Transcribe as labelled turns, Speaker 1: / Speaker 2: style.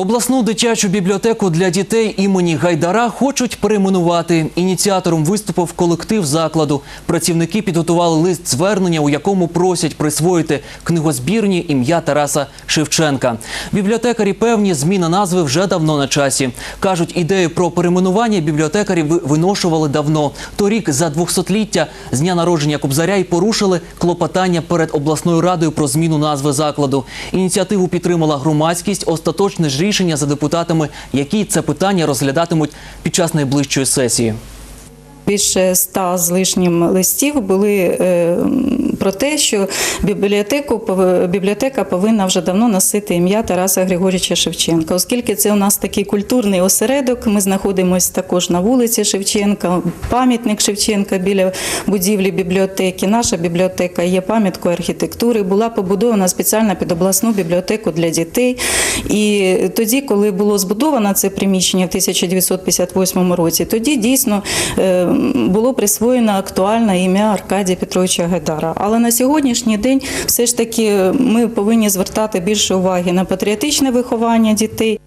Speaker 1: Обласну дитячу бібліотеку для дітей імені Гайдара хочуть перейменувати. Ініціатором виступив колектив закладу. Працівники підготували лист звернення, у якому просять присвоїти книгозбірні ім'я Тараса Шевченка. Бібліотекарі певні, зміна назви вже давно на часі. Кажуть, ідею про перейменування бібліотекарі виношували давно. Торік за 200-ліття з дня народження Кобзаря й порушили клопотання перед обласною радою про зміну назви закладу. Ініціативу підтримала громадськість. Остаточне ж рішення за депутатами, які це питання розглядатимуть під час найближчої сесії.
Speaker 2: Більше ста з лишнім листів були е, про те, що бібліотеку бібліотека повинна вже давно носити ім'я Тараса Григорьовича Шевченка, оскільки це у нас такий культурний осередок. Ми знаходимося також на вулиці Шевченка, пам'ятник Шевченка біля будівлі бібліотеки. Наша бібліотека є пам'яткою архітектури. Була побудована спеціально під обласну бібліотеку для дітей. І тоді, коли було збудовано це приміщення в 1958 році, тоді дійсно е, було присвоєно актуальне ім'я Аркадія Петровича Гайдара. Але на сьогоднішній день все ж таки ми повинні звертати більше уваги на патріотичне виховання дітей.